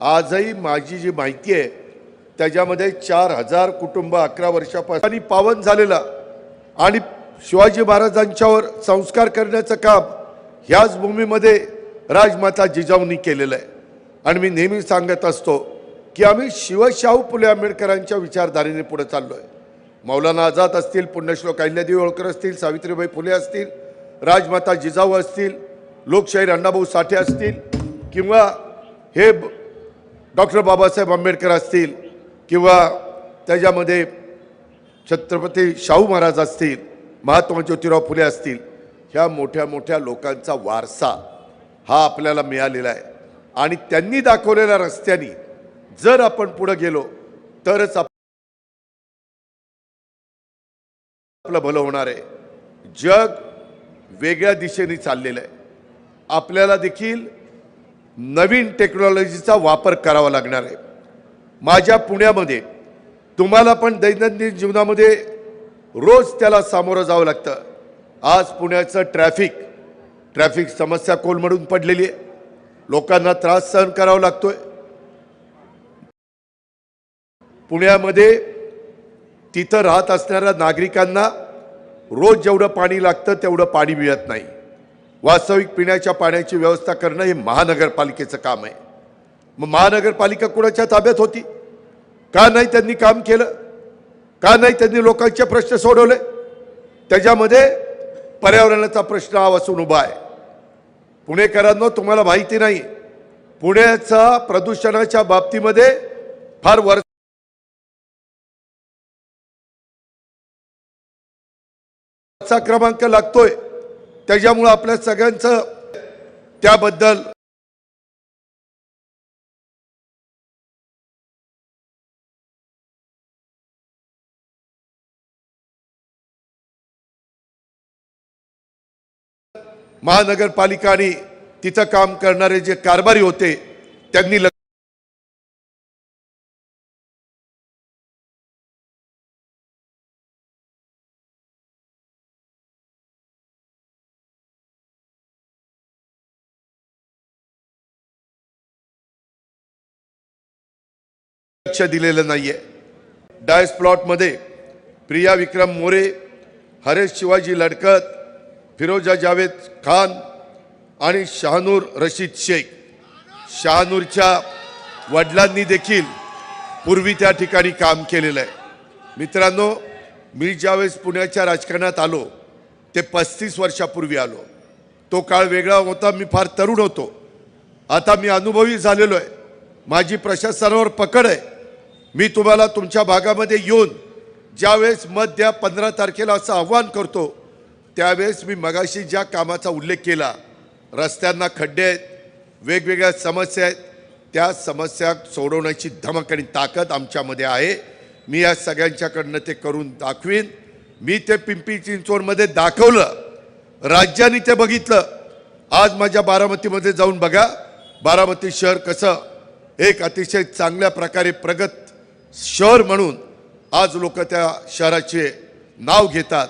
आजही माझी जी माहिती आहे त्याच्यामध्ये चार हजार कुटुंब अकरा वर्षापासून आणि पावन झालेला आणि शिवाजी महाराजांच्यावर संस्कार करण्याचं काम ह्याच भूमीमध्ये राजमाता जिजाऊंनी केलेलं आहे. आणि मी नेहमी सांगत असतो की आम्ही शिवशाहू फुले आंबेडकरांच्या विचारधारेने पुढे चाललो आहे मौलाना आझाद असतील पुण्यश्लोक अहिल्यादेवी होळकर असतील सावित्रीबाई फुले असतील राजमाता जिजाऊ असतील लोकशाहीर अण्णाभाऊ साठे असतील किंवा हे ब- डॉक्टर बाबासाहेब आंबेडकर असतील किंवा त्याच्यामध्ये छत्रपती शाहू महाराज असतील महात्मा ज्योतिराव फुले असतील ह्या मोठ्या मोठ्या लोकांचा वारसा हा आपल्याला मिळालेला आहे. आणि त्यांनी दाखवलेल्या रस्त्याने जर आपण पुढं गेलो तरच आपलं भलं होणार आहे. जग वेगळ्या दिशेने चाललेलं आहे. आपल्याला देखील नवीन टेक्नॉलॉजीचा वापर करावा लागणार आहे. माझ्या पुण्यामध्ये तुम्हाला पण दैनंदिन जीवनामध्ये रोज त्याला सामोरं जावं लागतं. आज पुण्याचं ट्रॅफिक ट्रॅफिक समस्या कोलमडून पडलेली आहे. लोकांना त्रास सहन करावा लागतोय. पुण्यामध्ये तिथं राहत असणाऱ्या नागरिकांना रोज जेवढं पाणी लागतं तेवढं पाणी मिळत नाही. वास्तविक पिण्याच्या पाण्याची व्यवस्था करणं हे महानगरपालिकेचं काम आहे. मग महानगरपालिका कुणाच्या ताब्यात होती? का नाही त्यांनी काम केलं? का नाही त्यांनी लोकांचे प्रश्न सोडवले? त्याच्यामध्ये पर्यावरणाचा प्रश्न हा वासून उभा आहे. पुणेकरांनो तुम्हाला माहिती नाही पुण्याचा प्रदूषणाच्या बाबतीमध्ये फार वर क्रमांक लागतोय. त्याच्यामुळं आपल्या सगळ्यांचं त्याबद्दल महानगरपालिका आणि तिथं काम करणारे जे कारभारी होते त्यांनी लक्ष लक्ष दिलेलं नाहीये. डायस प्लॉटमध्ये प्रिया विक्रम मोरे हरेश शिवाजी लडकत फिरोजा जावेद खान आणि शहानूर रशीद शेख. शहानूरच्या वडिलांनी देखील पूर्वी त्या ठिकाणी काम केलेलं आहे. मित्रांनो मी ज्यावेळेस पुण्याच्या राजकारणात आलो ते पस्तीस वर्षापूर्वी आलो. तो काळ वेगळा होता मी फार तरुण होतो. आता मी अनुभवी झालेलो आहे. माझी प्रशासनावर पकड आहे. मी तुम्हाला तुमच्या भागामध्ये येऊन ज्यावेळेस मत द्या पंधरा तारखेला असं आव्हान करतो त्यावेळेस मी मगाशी ज्या कामाचा उल्लेख केला रस्त्यांना खड्डे आहेत वेगवेगळ्या समस्या आहेत त्या समस्या सोडवण्याची धमक आणि ताकद आमच्यामध्ये आहे. मी या सगळ्यांच्याकडनं ते करून दाखवीन. मी ते पिंपरी चिंचवडमध्ये दाखवलं. राज्याने ते बघितलं. आज माझ्या बारामतीमध्ये जाऊन बघा. बारामती शहर कसं एक अतिशय चांगल्या प्रकारे प्रगत शहर म्हणून आज लोक त्या शहराचे नाव घेतात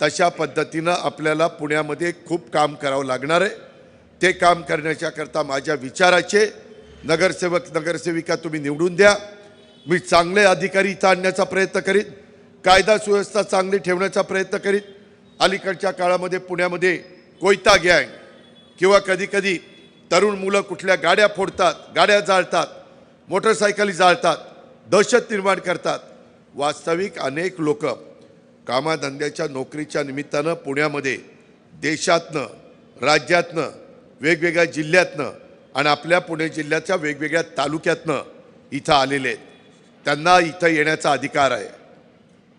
तशा पद्धतीनं आपल्याला पुण्यामध्ये खूप काम करावं लागणार आहे. ते काम करण्याच्याकरता माझ्या विचाराचे नगरसेवक नगरसेविका तुम्ही निवडून द्या. मी चांगले अधिकारी इथं आणण्याचा प्रयत्न करीन कायदा सुव्यवस्था चांगली ठेवण्याचा प्रयत्न करीन अलीकडच्या काळामध्ये पुण्यामध्ये कोयता गँग किंवा कधीकधी तरुण मुलं कुठल्या गाड्या फोडतात गाड्या जाळतात मोटरसायकली जाळतात दहशत निर्माण करतात. वास्तविक अनेक लोक कामाधंद्याच्या नोकरीच्या निमित्तानं पुण्यामध्ये देशातनं राज्यातनं वेगवेगळ्या जिल्ह्यातनं आणि आपल्या पुणे जिल्ह्याच्या वेगवेगळ्या तालुक्यातनं इथं आलेले आहेत. त्यांना इथं येण्याचा अधिकार आहे.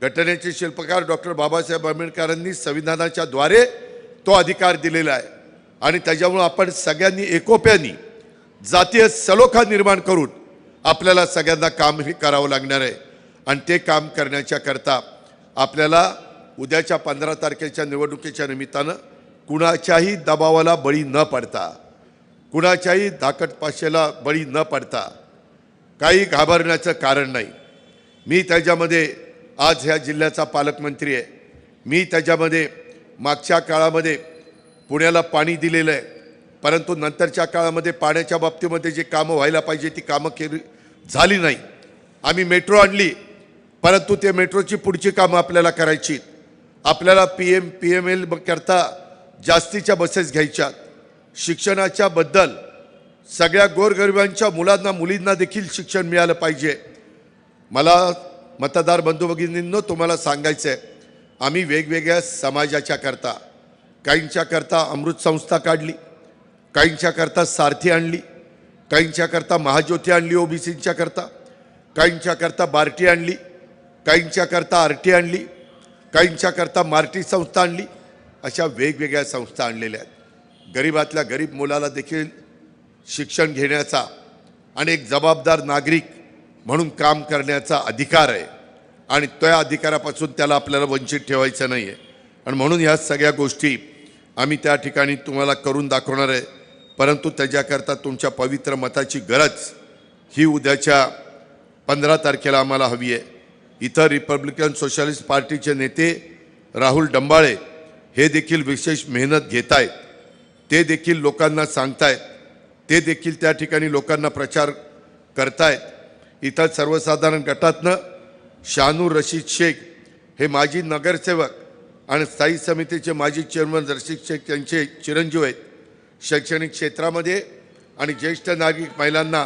घटनेचे शिल्पकार डॉक्टर बाबासाहेब आंबेडकरांनी संविधानाच्या द्वारे तो अधिकार दिलेला आहे. आणि त्याच्यामुळं आपण सगळ्यांनी एकोप्यानी जातीय सलोखा निर्माण करून आपल्याला सगळ्यांना काम हे करावं लागणार आहे. आणि ते काम करण्याच्या करता आपल्याला उद्याच्या पंधरा तारखेच्या निवडणुकीच्या निमित्तानं कुणाच्याही दबावाला बळी न पडता कुणाच्याही धाकटपाशेला बळी न पडता काही घाबरण्याचं कारण नाही. मी त्याच्यामध्ये आज ह्या जिल्ह्याचा पालकमंत्री आहे. मी त्याच्यामध्ये मागच्या काळामध्ये पुण्याला पाणी दिलेलं आहे. परंतु नंतरच्या काळामध्ये पाण्याच्या बाबतीमध्ये जे कामं व्हायला पाहिजे ती कामं केली झाली नाही. आम्ही मेट्रो आणली. परंतु ते मेट्रोची पुढची कामं आपल्याला करायची आपल्याला P M P M L करता जास्तीच्या बसेस घ्यायच्यात शिक्षणाच्या बद्दल सगळ्या गोरगरिबांच्या मुलांना मुलींना देखील शिक्षण मिळालं पाहिजे. मला मतदार बंधू भगिनींनो तुम्हाला सांगायचं आहे आम्ही वेगवेगळ्या समाजाच्या करता. काहींच्या करता अमृत संस्था काढली. काहींच्या करता सारथी आणली. काहींच्याकरता महाज्योती आणली ओबीसींच्याकरता काहींच्याकरता बार्टी आणली काहींच्याकरता आरटी आणली काहींच्याकरता मार्टी संस्था आणली अशा वेगवेगळ्या संस्था आणलेल्या आहेत. गरीबातल्या गरीब मुलाला देखील शिक्षण घेण्याचा आणि एक जबाबदार नागरिक म्हणून काम करण्याचा अधिकार आहे आणि त्या अधिकारापासून त्याला आपल्याला वंचित ठेवायचं नाही आहे आणि म्हणून ह्या सगळ्या गोष्टी आम्ही त्या ठिकाणी तुम्हाला करून दाखवणार आहे. परंतु त्याच्याकरता तुमच्या पवित्र मताची गरज ही उद्याच्या पंधरा तारखेला आम्हाला हवी आहे. इतर रिपब्लिकन सोशलिस्ट पार्टीचे नेते राहुल डंबाळे हे देखील विशेष मेहनत घेत आहेत ते देखील लोकांना सांगतायत. ते देखील त्या ठिकाणी लोकांना प्रचार करतायत. इथं सर्वसाधारण गटातनं शानूर रशीद शेख हे माजी नगरसेवक आणि स्थायी समितीचे माजी चेअरमन रशीद शेख यांचे चिरंजीव आहेत. शैक्षणिक क्षेत्रामध्ये आणि ज्येष्ठ नागरिक महिलांना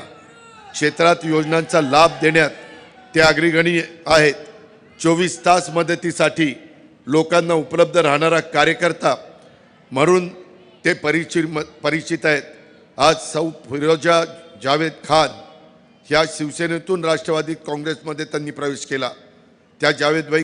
क्षेत्रात योजनांचा लाभ देण्यात ते अग्रगणी आहेत. चोवीस तास मदतीसाठी लोकांना उपलब्ध राहणारा कार्यकर्ता म्हणून ते परिचित परिचित आहेत. आज सौ फिरोजा जावेद खान ह्या शिवसेनेतून राष्ट्रवादी काँग्रेसमध्ये त्यांनी प्रवेश केला. त्या जावेदभाई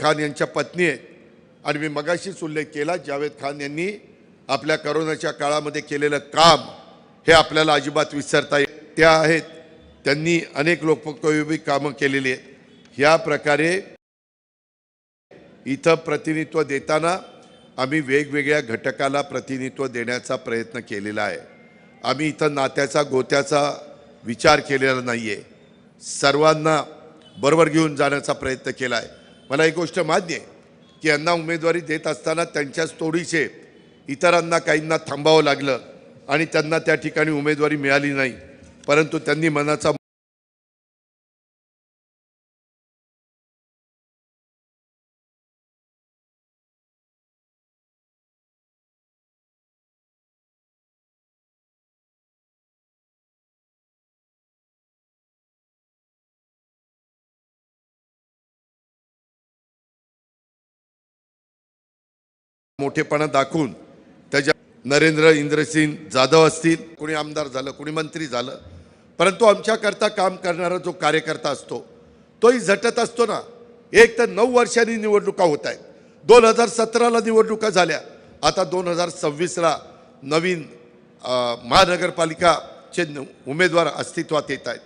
खान यांच्या पत्नी आहेत. आणि मी मगाशीच उल्लेख केला जावेद खान यांनी आपल्या करोनाच्या काळामध्ये केलेलं काम हे आपल्याला अजिबात विसरता येईल त्या आहेत. त्यांनी अनेक लोकोपयोगी कामं केलेली आहेत. ह्या प्रकारे इथं प्रतिनिधित्व देताना आम्ही वेगवेगळ्या घटकाला प्रतिनिधित्व देण्याचा प्रयत्न केलेला आहे. आम्ही इथं नात्याचा गोत्याचा विचार केलेला नाही आहे सर्वांना बरोबर घेऊन जाण्याचा प्रयत्न केला आहे मला एक गोष्ट मान्य आहे की यांना उमेदवारी देत असताना त्यांच्याच तोडीचे इतरांना काहींना थांबावं लागलं आणि त्यांना त्या ठिकाणी उमेदवारी मिळाली नाही. परंतु त्यांनी मनाचा मोठेपणा दाखवून त्याच्या नरेंद्र इंद्रसिंग जाधव असतील कोणी आमदार झालं कोणी मंत्री झालं परंतु आमच्याकरता काम करणारा जो कार्यकर्ता असतो तोही झटत असतो ना. एक तर नऊ वर्षांनी निवडणुका होत आहेत. दोन हजार सतराला निवडणुका झाल्या. आता दोन हजार सव्वीसला नवीन महानगरपालिकाचे उमेदवार अस्तित्वात येत आहेत.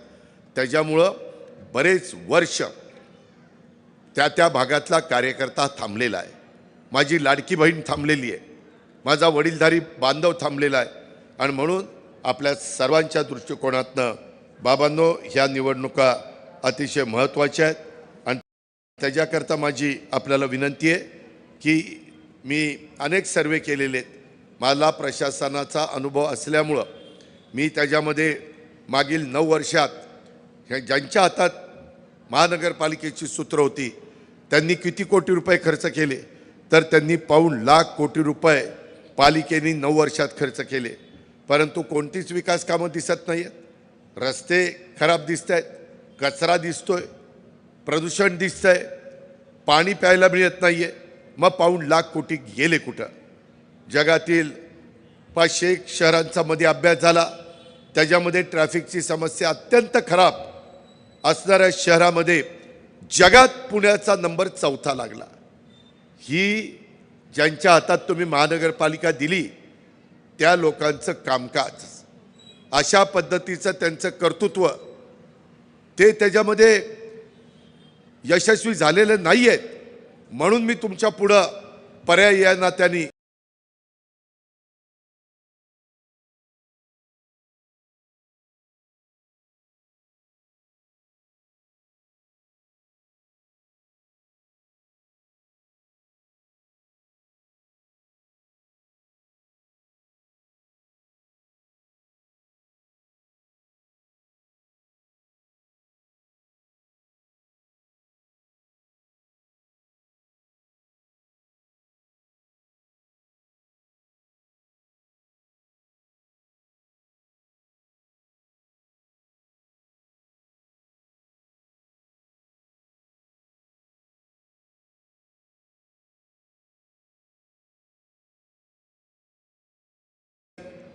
त्याच्यामुळं बरेच वर्ष त्या त्या भागातला कार्यकर्ता थांबलेला आहे. माझी लाडकी बहीण थांबलेली आहे. माझा वडीलधारी बांधव थांबलेला आहे. आणि म्हणून आपल्या सर्वांच्या दृष्टिकोनातनं बाबांनो ह्या निवडणुका अतिशय महत्त्वाच्या आहेत. आणि त्याच्याकरता माझी आपल्याला विनंती आहे की मी अनेक सर्वे केलेले आहेत. मला प्रशासनाचा अनुभव असल्यामुळं मी त्याच्यामध्ये मागील नऊ वर्षात ह्या ज्यांच्या हातात महानगरपालिकेची सूत्र होती त्यांनी किती कोटी रुपये खर्च केले तर त्यांनी पाऊण लाख कोटी रुपये पालिकेने नऊ वर्षात खर्च केले. परंतु कोणतीच विकास कामं दिसत नाही आहेत रस्ते खराब दिसत आहेत कचरा दिसतोय प्रदूषण दिसतं आहे पाणी प्यायला मिळत नाही आहे मग पाऊण लाख कोटी गेले कुठं? जगातील पाचशे एक शहरांचा मध्ये अभ्यास झाला. त्याच्यामध्ये ट्रॅफिकची समस्या अत्यंत खराब असणाऱ्या शहरामध्ये जगात पुण्याचा नंबर चौथा लागला. ही ज्यांच्या हातात तुम्ही महानगरपालिका दिली त्या लोकांचं कामकाज अशा पद्धतीचं त्यांचं कर्तृत्व ते त्याच्यामध्ये यशस्वी झालेले नाही आहेत म्हणून मी तुमच्या पुढं पर्याय या नात्याने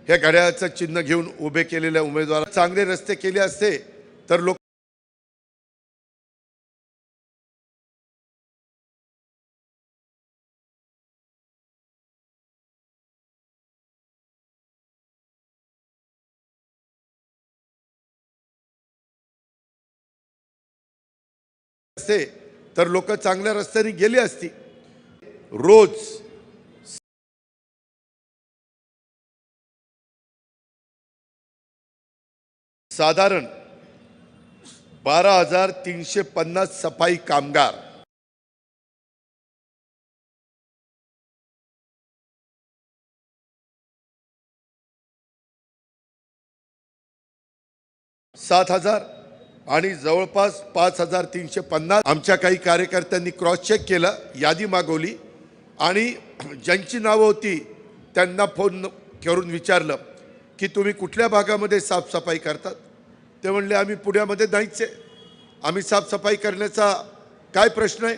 या घड्याळाचं चिन्ह घेऊन उभे केलेल्या उमेदवार चांगले रस्ते केले असते तर लोक असते तर लोक चांगल्या रस्त्याने गेली असती. रोज साधारण बारा हजार तीनशे पन्नास सफाई कामगार. सात हजार आणि जवळपास पाच हजार तीनशे पन्नास. आमच्या काही कार्यकर्त्यांनी क्रॉस चेक केलं यादी मागवली आणि ज्यांची नावं होती त्यांना फोन करून विचारलं की तुम्ही कुठल्या भागामध्ये साफसफाई करतात? ते म्हणले आम्ही पुण्यामध्ये नाहीच. आहे आम्ही साफसफाई करण्याचा काय प्रश्न आहे?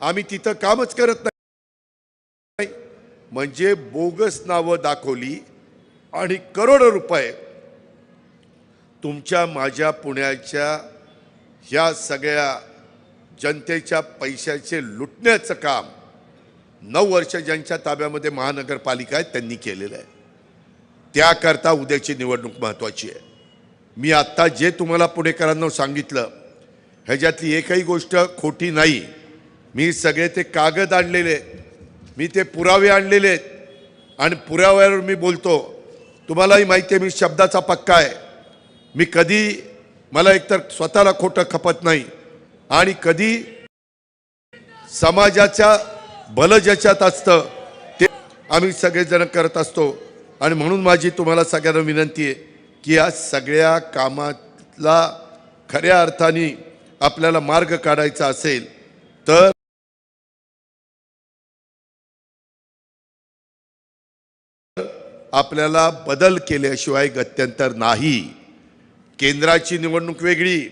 आम्ही तिथं कामच करत नाही. म्हणजे बोगस नावं दाखवली आणि करोडो रुपये तुमच्या माझ्या पुण्याच्या ह्या सगळ्या जनतेच्या पैशाचे लुटण्याचं काम नऊ वर्ष ज्यांच्या ताब्यामध्ये महानगरपालिका आहे त्यांनी केलेलं आहे. त्याकरता उद्याची निवडणूक महत्त्वाची आहे. मी आत्ता जे तुम्हाला पुणेकरांना सांगितलं ह्याच्यातली एकही गोष्ट खोटी नाही. मी सगळे ते कागद आणलेले मी ते पुरावे आणलेले आहेत. आणि पुराव्यावर मी बोलतो तुम्हालाही माहिती आहे मी शब्दाचा पक्का आहे. मी कधी मला एकतर स्वतःला खोटं खपत नाही. आणि कधी समाजाच्या भलं ज्याच्यात असतं ते आम्ही सगळेजण करत असतो. आणि म्हणून माझी तुम्हाला सगळ्यांना विनंती आहे की या सगळ्या कामातला खऱ्या अर्थाने आपल्याला मार्ग काढायचा असेल तर आपल्याला बदल केल्याशिवाय गत्यंतर नाही. केंद्राची निवडणूक वेगळी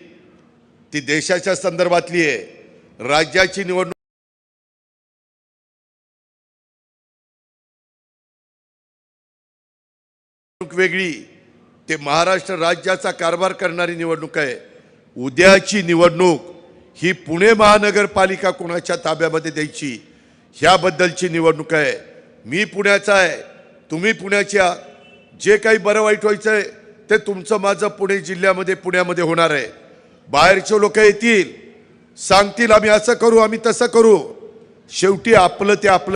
ती देशाच्या संदर्भातली आहे. राज्याची निवडणूक निवडणूक वेगळी. ते महाराष्ट्र राज्याचा कारभार करणारी निवडणूक आहे. उद्याची निवडणूक ही पुणे महानगरपालिका कोणाच्या ताब्यामध्ये द्यायची? ह्याबद्दलची निवडणूक आहे. मी पुण्याचा आहे. तुम्ही पुण्याच्या जे काही बरं वाईट व्हायचं आहे ते तुमचं माझं पुणे जिल्ह्यामध्ये पुण्यामध्ये होणार आहे. बाहेरचे लोक येतील सांगतील आम्ही असं करू आम्ही तसं करू. शेवटी आपलं ते आपलं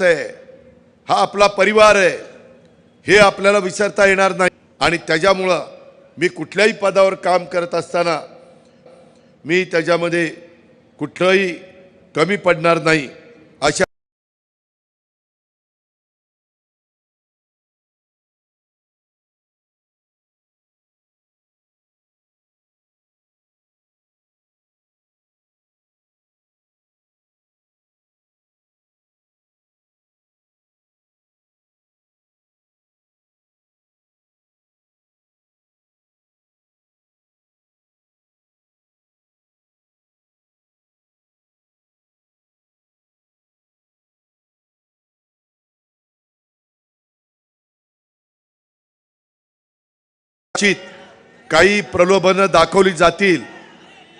आहे. हा आपला परिवार आहे. हे आपल्याला विसरता येणार नाही. आणि त्याच्यामुळं मी कुठल्याही पदावर काम करत असताना मी त्याच्यामध्ये कुठलंही कमी पडणार नाही. कदाचित काही प्रलोभनं दाखवली जातील.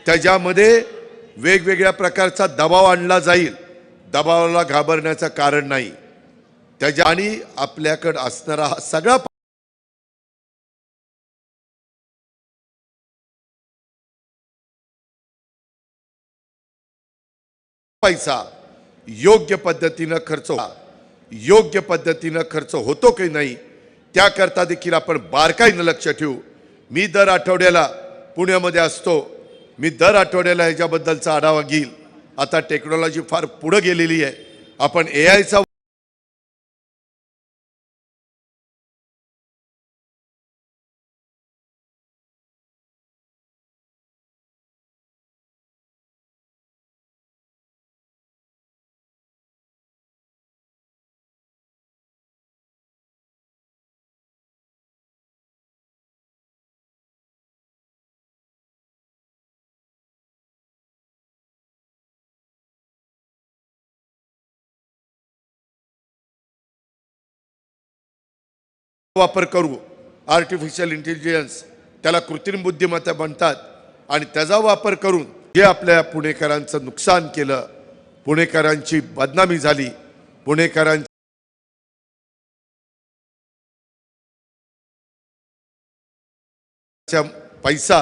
त्याच्यामध्ये वेगवेगळ्या प्रकारचा दबाव आणला जाईल. दबावाला घाबरण्याचं कारण नाही. त्याच्या आणि आपल्याकडं असणारा हा सगळा पैसा योग्य पद्धतीनं खर्च योग्य पद्धतीनं खर्च होतो की नाही? त्याकरता देखील आपण बारकाईनं लक्ष ठेवू. मी दर आठवड्याला पुण्यामध्ये असतो. मी दर आठवड्याला ह्याच्याबद्दलचा आढावा घेईल. आता टेक्नॉलॉजी फार पुढं गेलेली आहे. आपण ए आयचा वापर करू. आर्टिफिशियल इंटेलिजन्स त्याला कृत्रिम बुद्धिमत्ता म्हणतात. आणि त्याचा वापर करून जे आपल्या पुणेकरांचं नुकसान केलं. पुणेकरांची बदनामी झाली. पुणेकरांची पैसा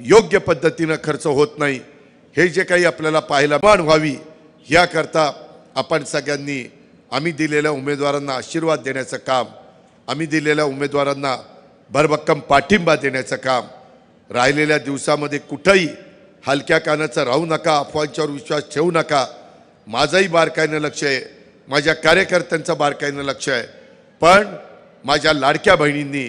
योग्य पद्धतीनं खर्च होत नाही. हे जे काही आपल्याला पाहायला मान व्हावी याकरता आपण सगळ्यांनी आम्ही दिलेल्या उमेदवारांना आशीर्वाद देण्याचं काम आम्ही दिलेल्या उमेदवारांना भरभक्कम पाठिंबा देण्याचं काम राहिलेल्या दिवसामध्ये कुठंही हलक्या कानाचं राहू नका अफवांच्यावर विश्वास ठेवू नका. माझंही बारकाईनं लक्ष आहे माझ्या कार्यकर्त्यांचं बारकाईनं लक्ष आहे. पण माझ्या लाडक्या बहिणींनी